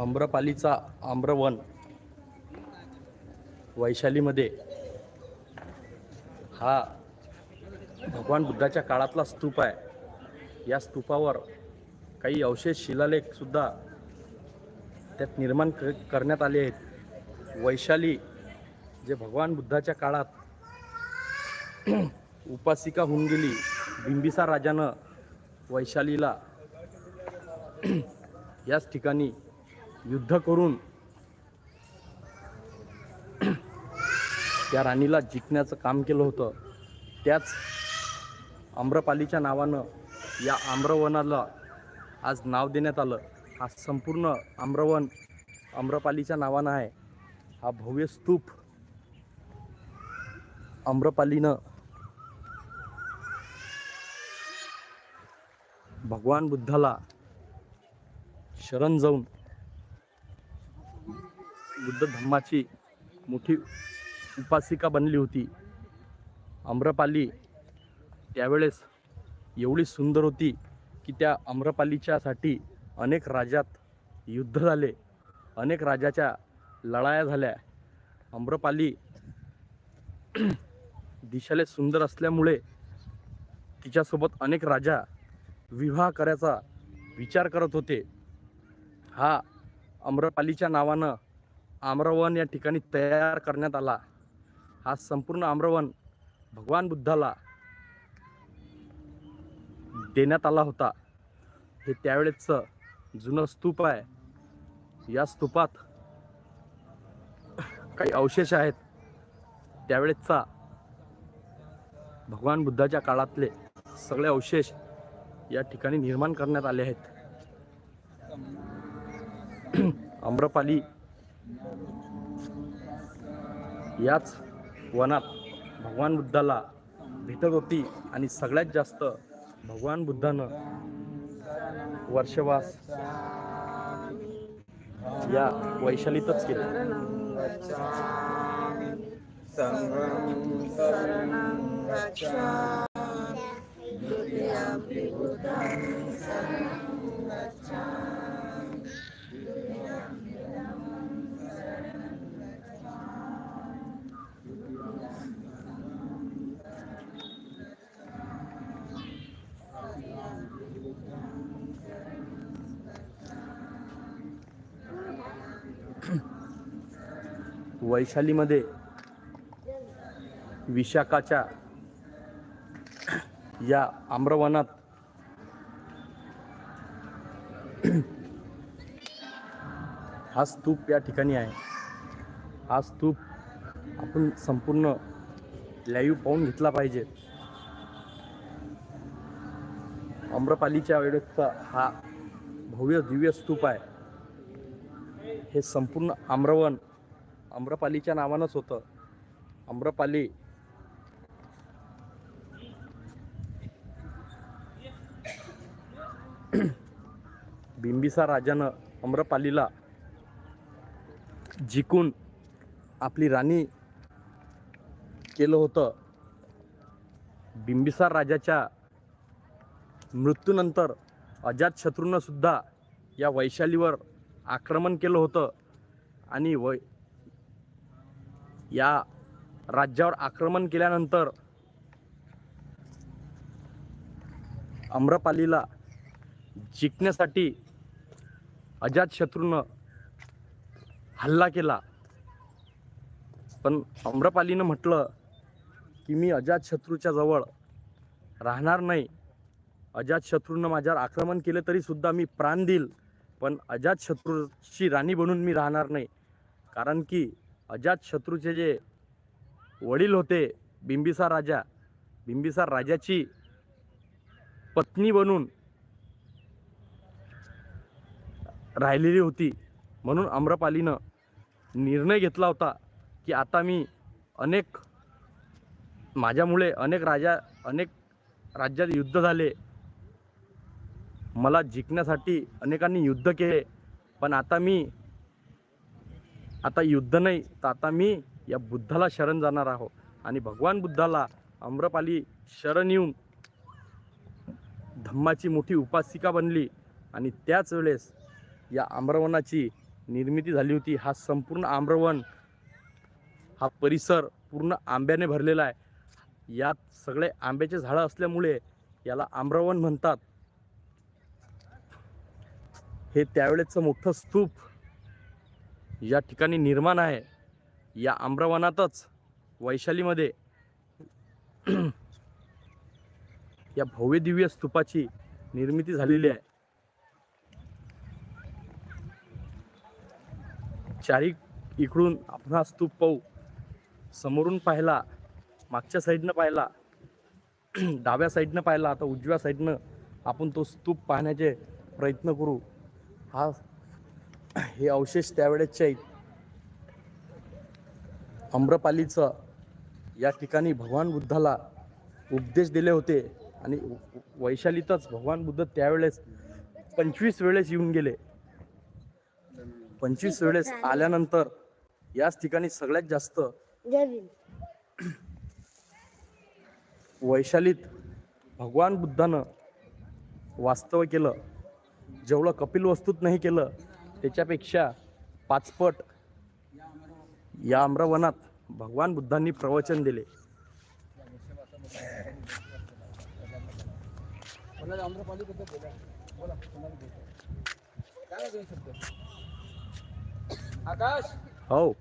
आम्रपालीचा आम्रवन वैशालीमध्ये हा भगवान बुद्धाच्या काळातला स्तूप आहे. या स्तूपावर काही अवशेष शिलालेखसुद्धा त्यात निर्माण क करण्यात आले आहेत. वैशाली जे भगवान बुद्धाच्या काळात उपासिका होऊन गेली बिंबिसार राजानं वैशालीला याच ठिकाणी युद्ध करून त्या राणीला जिंकण्याचं काम केलं होतं. त्याच आम्रपालीच्या नावानं या आम्रवनाला आज नाव देण्यात आलं. हा संपूर्ण आम्रवन आम्रपालीच्या नावानं आहे. हा भव्य स्तूप आम्रपालीनं भगवान बुद्धाला शरण जाऊन बुद्ध धम्माची मोठी उपासिका बनली होती. आम्रपाली त्यावेळेस एवढी सुंदर होती की त्या आम्रपालीच्यासाठी अनेक राज्यात युद्ध झाले. अनेक राजाच्या लढाया झाल्या. आम्रपाली दिशाले सुंदर असल्यामुळे तिच्यासोबत अनेक राजा विवाह करायचा विचार करत होते. हा आम्रपालीच्या नावानं आम्रवन या ठिकाणी तयार करण्यात आला. हा संपूर्ण आम्रवन भगवान बुद्धाला देण्यात आला होता. हे त्यावेळेचं जुनं स्तूप आहे. या स्तूपात काही अवशेष आहेत. त्यावेळेचा भगवान बुद्धाच्या काळातले सगळे अवशेष या ठिकाणी निर्माण करण्यात आले आहेत. आम्रपाली याच वनात भगवान बुद्धाला भेटत होती आणि सगळ्यात जास्त भगवान बुद्धानं वर्षवास या वैशालीतच केला. वैशालीमध्ये विशाखाच्या या आम्रवनात हा स्तूप या ठिकाणी आहे. हा स्तूप आपण संपूर्ण लाईव्ह पाहून घेतला पाहिजे. आम्रपालीच्या वेळेचा हा भव्य दिव्य स्तूप आहे. हे संपूर्ण आम्रवन आम्रपालीच्या नावानंच होतं. आम्रपाली बिंबिसार राजानं आम्रपालीला जिंकून आपली राणी केलं होतं. बिंबिसार राजाच्या मृत्यूनंतर अजातशत्रूनंसुद्धा या वैशालीवर आक्रमण केलं होतं. आणि वै या राज्यावर आक्रमण केल्यानंतर आम्रपालीला जिंकण्यासाठी अजातशत्रूनं हल्ला केला. पण आम्रपालीनं म्हटलं की मी अजातशत्रूच्या जवळ राहणार नाही. अजातशत्रूनं माझ्यावर आक्रमण केलं तरीसुद्धा मी प्राण देईल. पण अजातशत्रूची राणी बनून मी राहणार नाही. कारण की अजातशत्रूचे जे वडील होते बिंबिसार राजा बिंबिसार राजाची पत्नी बनून राहिलेली होती. म्हणून आम्रपालीनं निर्णय घेतला होता की आता मी अनेक माझ्यामुळे अनेक राजा अनेक राज्यात युद्ध झाले. मला जिंकण्यासाठी अनेकांनी युद्ध केले. पण आता मी आता युद्ध नाही तर आता मी या बुद्धाला शरण जाणार आहो आणि भगवान बुद्धाला आम्रपाली शरण येऊन धम्माची मोठी उपासिका बनली. आणि त्याच वेळेस या आम्रवनाची निर्मिती झाली होती. हा संपूर्ण आम्रवन हा परिसर पूर्ण आंब्याने भरलेला आहे. यात सगळे आंब्याचे झाडं असल्यामुळे याला आम्रवन म्हणतात. हे त्यावेळेचं मोठं स्तूप या ठिकाणी निर्माण आहे. या आम्रवनातच वैशालीमध्ये या भव्यदिव्य स्तूपाची निर्मिती झालेली आहे. चारी इकडून आपण हा स्तूप पाहू. समोरून पाहिला मागच्या साईडनं पाहिला डाव्या साईडनं पाहिला आता उजव्या साईडनं आपण तो स्तूप पाहण्याचे प्रयत्न करू. हा हे अवशेष त्यावेळेसचे आहेत. अम्रपालीचं या ठिकाणी भगवान बुद्धाला उपदेश दिले होते आणि वैशालीतच भगवान बुद्ध त्यावेळेस पंचवीस वेळेस येऊन गेले. पंचवीस वेळेस आल्यानंतर याच ठिकाणी सगळ्यात जास्त वैशालीत भगवान बुद्धानं वास्तव केलं. जेवढं कपिल वस्तूत नाही केलं त्याच्यापेक्षा पाचपट या आम्रवनात भगवान बुद्धांनी प्रवचन दिले. आकाश! हो.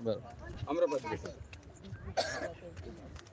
बरं.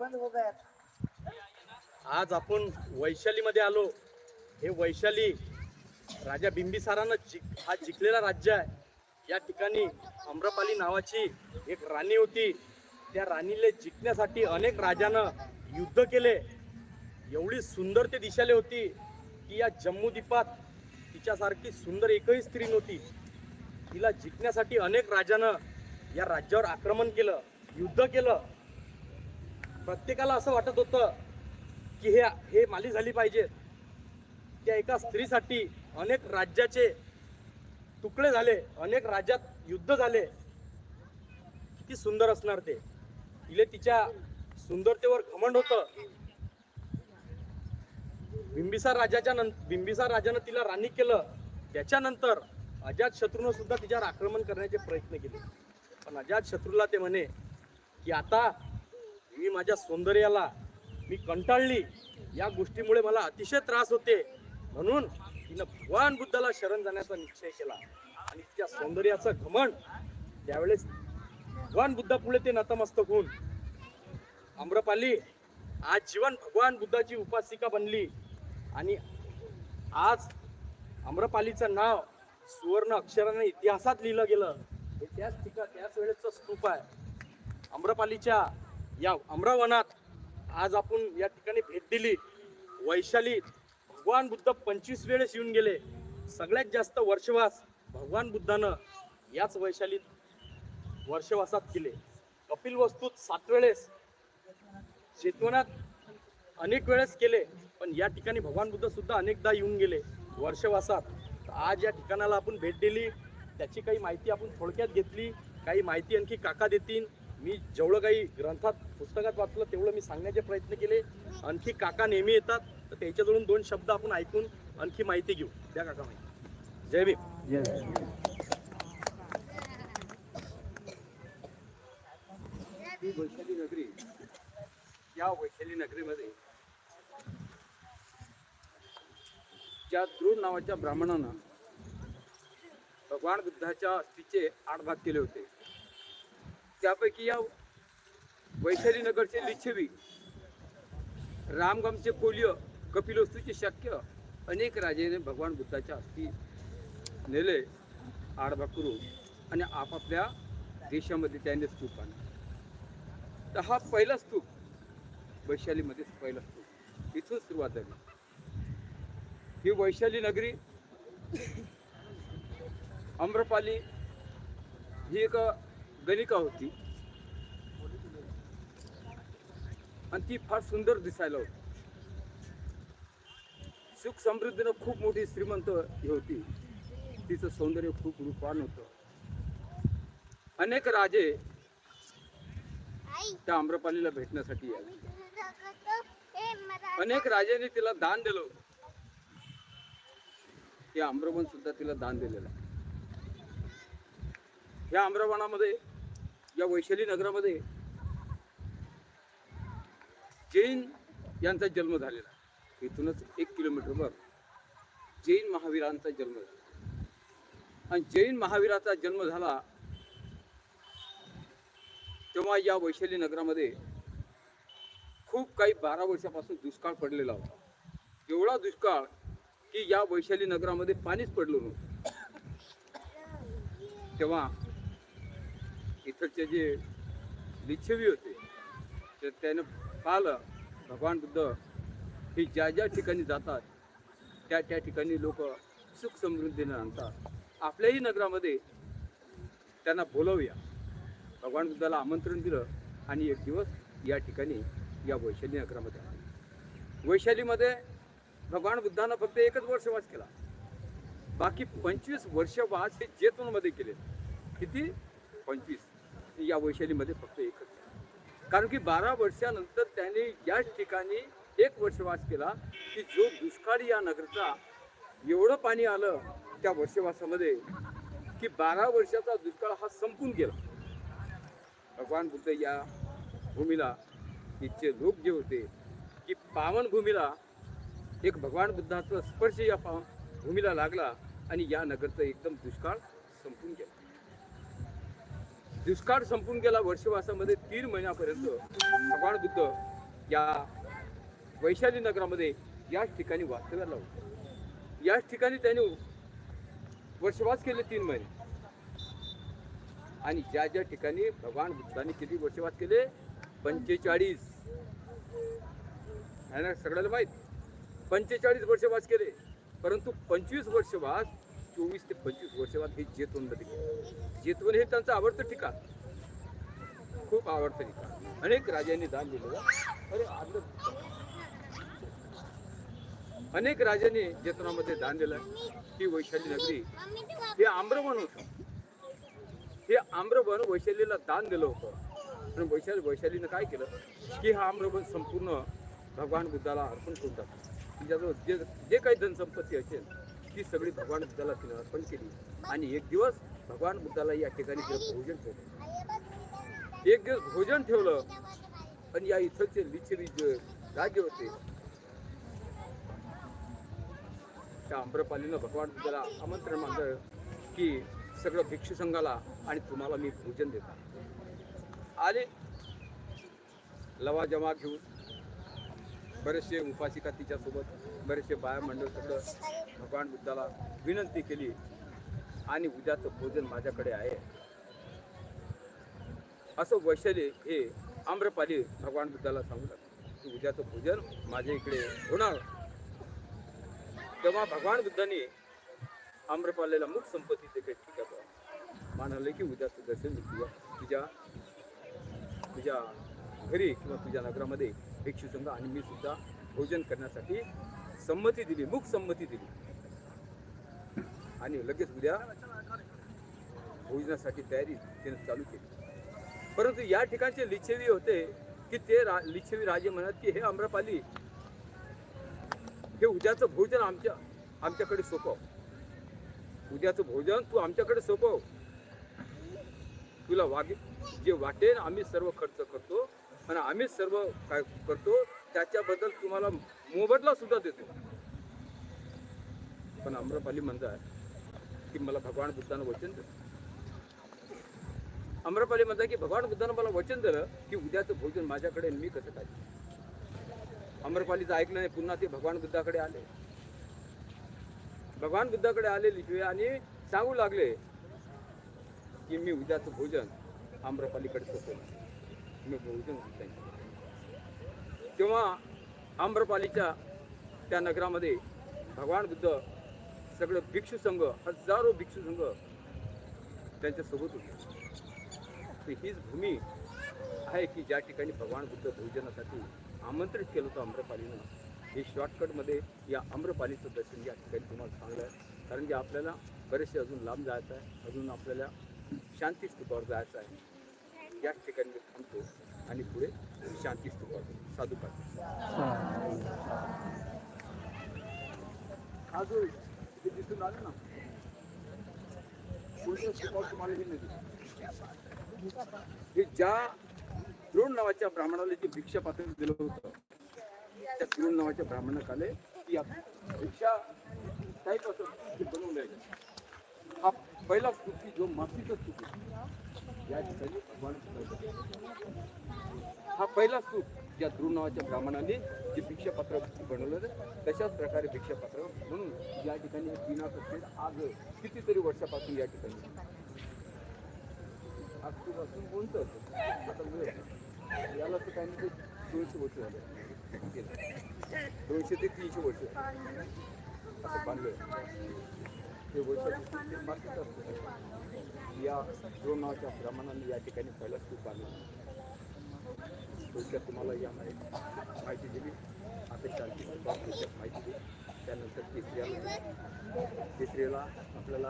बंद हो गया आज आपण वैशालीमध्ये आलो. हे वैशाली राजा बिंबिसारानं जिक हा जिंकलेला राज्य आहे. या ठिकाणी अम्रपाली नावाची एक राणी होती. त्या राणीला जिंकण्यासाठी अनेक राजानं युद्ध केले. एवढी सुंदर ते दिशाले होती. की या जम्मू द्वीपात तिच्यासारखी सुंदर एकही स्त्री नव्हती. तिला जिंकण्यासाठी अनेक राजानं या राज्यावर आक्रमण केलं युद्ध केलं. प्रत्येकाला असं वाटत होतं की हे हे माली झाली पाहिजे. त्या एका स्त्रीसाठी अनेक राज्याचे तुकडे झाले अनेक राज्यात युद्ध झाले. किती सुंदर असणार ते. तिले तिच्या सुंदरतेवर घमंड होतं. बिंबिसार राजाच्या नंतर बिंबिसार राजानं तिला राणी केलं. त्याच्यानंतर अजात शत्रूनं सुद्धा तिच्यावर आक्रमण करण्याचे प्रयत्न केले. पण अजात शत्रूला ते म्हणे की आता मी माझ्या सौंदर्याला मी कंटाळली. या गोष्टीमुळे मला अतिशय त्रास होते. म्हणून तिनं भगवान बुद्धाला शरण जाण्याचा निश्चय केला. आणि त्या सौंदर्याचं घमंड त्यावेळेस भगवान बुद्धापुढे ते नतमस्तक होऊन आम्रपाली आज जीवन भगवान बुद्धाची उपासिका बनली. आणि आज आम्रपालीचं नाव सुवर्ण अक्षराने इतिहासात लिहिलं गेलं. हे त्याच ठिकाण त्याच वेळेचं स्तूप आहे. आम्रपालीच्या या अमरावनात आज आपण या ठिकाणी भेट दिली. वैशाली भगवान बुद्ध पंचवीस वेळेस येऊन गेले. सगळ्यात जास्त वर्षवास भगवान बुद्धानं याच वैशालीत वर्षवासात केले. कपिल वस्तूत सात वेळेस चेतवनात अनेक वेळेस केले पण या ठिकाणी भगवान बुद्ध सुद्धा अनेकदा येऊन गेले वर्षवासात. तर आज या ठिकाणाला आपण भेट दिली. त्याची काही माहिती आपण थोडक्यात घेतली. काही माहिती आणखी काका देतील. मी जेवढं काही ग्रंथात पुस्तकात वाचलं तेवढं मी सांगण्याचे प्रयत्न केले. आणखी काका नेहमी येतात तर त्याच्याजवळून दोन शब्द आपण ऐकून आणखी माहिती घेऊ. त्या काका माहिती. जय भीम. ही वैशाली नगरी या वैशाली नगरीमध्ये ज्या द्रोण नावाच्या ब्राह्मणानं भगवान बुद्धाच्या अस्थीचे आठ भाग केले होते. त्यापैकी या वैशाली नगरचे लिच्छवी रामगामचे कोल्य कपिलवस्तूचे शक्य अनेक राजेने भगवान बुद्धाच्या अस्थी नेले आडबा करून आणि आपापल्या देशामध्ये त्याने स्तूप आणला तर हा पहिला स्तूप वैशालीमध्ये पहिला स्तूप इथून सुरुवात झाली. ही वैशाली नगरी आम्रपाली ही एक गणिका होती. आणि ती फार सुंदर दिसायला होती. सुख समृद्धीनं खूप मोठी श्रीमंत ही होती. तिचं सौंदर्य खूप रूपवान होतं. अनेक राजे त्या आम्रपालीला भेटण्यासाठी आले. अनेक राजांनी तिला दान दिलं. होतं हे आम्रवन सुद्धा तिला दान दिलेलं आहे. या आम्रवनामध्ये या वैशाली नगरामध्ये जैन यांचा जन्म झालेला इथूनच एक किलोमीटरवर जैन महावीरांचा जन्म झाला. आणि जैन महावीराचा जन्म झाला तेव्हा या वैशाली नगरामध्ये खूप काही बारा वर्षापासून दुष्काळ पडलेला होता. एवढा दुष्काळ की या वैशाली नगरामध्ये पाणीच पडलं नव्हतं. तेव्हा इथंचे जे लिच्छवी होते तर त्यानं पाहिलं भगवान बुद्ध हे ज्या ज्या ठिकाणी जातात त्या त्या ठिकाणी लोक सुख समृद्धीनं आणतात आपल्याही नगरामध्ये त्यांना बोलवूया. भगवान बुद्धाला आमंत्रण दिलं आणि एक दिवस या ठिकाणी या वैशाली नगरामध्ये आला. वैशालीमध्ये भगवान बुद्धानं फक्त एकच वर्ष वास केला. बाकी पंचवीस वर्ष वास हे जेतूनमध्ये केले किती? पंचवीस. या वैशालीमध्ये फक्त एकच कारण की बारा वर्षानंतर त्याने याच ठिकाणी एक वर्षवास केला की जो दुष्काळी या नगरचा एवढं पाणी आलं त्या वर्षवासामध्ये की बारा वर्षाचा दुष्काळ हा संपून गेला. भगवान बुद्ध या भूमीला इथचे लोक जे होते की पावन भूमीला एक भगवान बुद्धाचा स्पर्श या पा भूमीला लागला आणि या नगरचं एकदम दुष्काळ संपून गेला. दुष्काळ संपून गेला वर्षवासामध्ये तीन महिन्यापर्यंत भगवान बुद्ध या वैशाली नगरामध्ये याच ठिकाणी वास्तव्याला होते. याच ठिकाणी त्याने वर्षवास केले तीन महिने. आणि ज्या ज्या ठिकाणी भगवान बुद्धाने किती वर्षवास केले? पंचेचाळीस. सगळ्याला माहीत? पंचेचाळीस वर्षवास केले. परंतु पंचवीस वर्षवास चोवीस ते पंचवीस वर्षात हे जेतवनमध्ये केले जेतवन हे त्यांचं आवडतं ठिकाण. खूप आवडतं ठिकाण. अनेक राजांनी दान दिलेलं अरे अनेक राजांनी जेतवनामध्ये दान दिलं. ही वैशाली नगरी हे आम्रवन होतं. हे आम्रवन वैशालीला दान दिलं होतं. आणि वैशाली वैशालीनं काय केलं? की हा आम्रवन संपूर्ण भगवान बुद्धाला अर्पण करून टाकलं. तिच्याजवळ जे जे काही धनसंपत्ती असेल ती सगळी भगवान बुद्धाला तिनं अर्पण केली. आणि एक दिवस भगवान बुद्धाला या ठिकाणी भोजन ठेवलं. एक दिवस भोजन ठेवलं. आणि या इथलचे लिचरी जे राज्य होते. त्या आम्रपालीनं भगवान बुद्धाला आमंत्रण मानलं की सगळं भिक्षू संघाला आणि तुम्हाला मी भोजन देतो. आले. लवा जमा घेऊन बरेचसे उपासिका तिच्यासोबत बरेचसे बाया मंडळ सगळं भगवान बुद्धाला विनंती केली. आणि उद्याचं भोजन माझ्याकडे आहे. असं वैशाली हे आम्रपाली भगवान बुद्धाला सांगू की उद्याचं भोजन माझ्या इकडे होणार. तेव्हा भगवान बुद्धाने आम्रपालेला मुख संपत्ती ते काही ठीक आहे म्हणाले की उद्याचं दर्शन तुझ्या तुझ्या तुझ्या घरी किंवा तुझ्या नगरामध्ये भिक्षू संघ आणि मी सुद्धा भोजन करण्यासाठी संमती दिली मुख संमती दिली. आणि लगेच उद्या भोजनासाठी तयारी त्याने चालू केली. परंतु या ठिकाणचे लिच्छवी होते की ते रा लिच्छवी राजे म्हणत की हे आम्रपाली हे उद्याचं भोजन आमच्या आमच्याकडे सोपव. उद्याचं भोजन तू आमच्याकडे सोपव. तुला वागे जे वाटेल आम्ही सर्व खर्च करतो. आणि आम्ही सर्व काय करतो त्याच्याबद्दल तुम्हाला मोबदला सुद्धा देतो. पण आम्रपाली म्हणतात की मला भगवान बुद्धानं वचन दिलं. आम्रपाली म्हणतात की भगवान बुद्धानं मला वचन दिलं की उद्याचं भोजन माझ्याकडे मी कसं काय आम्रपालीचं ऐकलं नाही पुन्हा ते भगवान बुद्धाकडे आले. भगवान बुद्धाकडे आले लिहिले आणि सांगू लागले की मी उद्याचं भोजन आम्रपालीकडे सोपवलं मी बहुजन त्यांची तेव्हा आम्रपालीच्या त्या नगरामध्ये भगवान बुद्ध सगळं भिक्षू संघ हजारो भिक्षू संघ त्यांच्यासोबत होते. हीच भूमी आहे की ज्या ठिकाणी भगवान बुद्ध भोजनासाठी आमंत्रित केलं होतं आम्रपालीनं. हे शॉर्टकटमध्ये या आम्रपालीचं दर्शन या ठिकाणी तुम्हाला चांगलं आहे. कारण की आपल्याला बरेचसे अजून लांब जायचं आहे. अजून आपल्याला शांती स्तूपावर जायचं आहे. याच ठिकाणी मी थांबतो आणि पुढे शांती स्तूपात साधू पाहतो हा जो इथे दिसून आलं ना. पुढच्या स्तूपावर तुम्हाला हे नाही हे ज्या द्रोण नावाच्या ब्राह्मणाला जे भिक्षा पात्र दिलं होतं त्या द्रोण नावाच्या ब्राह्मणाकाले की भिक्षा काही असं ते बनवलं हा पहिला स्तूप जो मातीचा स्तूप आहे, या ठिकाणी हा पहिला स्तूप ज्या ध्रुव नावाच्या ब्राह्मणाने जे भिक्षापात्र बनवलं होतं तशाच प्रकारे भिक्षापात्र म्हणून या ठिकाणी हे आज कितीतरी वर्षापासून या ठिकाणी. आजपासून कोणतं? आता वेळ याला तर काही नाही ते दोनशे वर्ष झालं. दोनशे ते तीनशे वर्ष. असं बांधलं. ते वर्ष असतं. या दोन नावाच्या या ठिकाणी पहिला स्तूप बांधला थोडक्यात तुम्हाला या माहिती माहिती दिली. आता शांती थोडक्यात माहिती दिली. त्यानंतर तिसऱ्याला तिसऱ्याला आपल्याला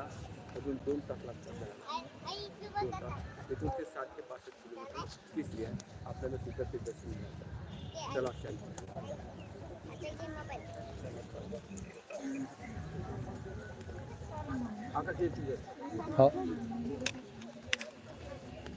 अजून दोन तास लागतात. जायला. दोन तास. ते सात ते पासष्ट किलोमीटर तिसरी आहे. आपल्याला तिथं ते दर्शन मिळतं चला शांती आकाश येते हो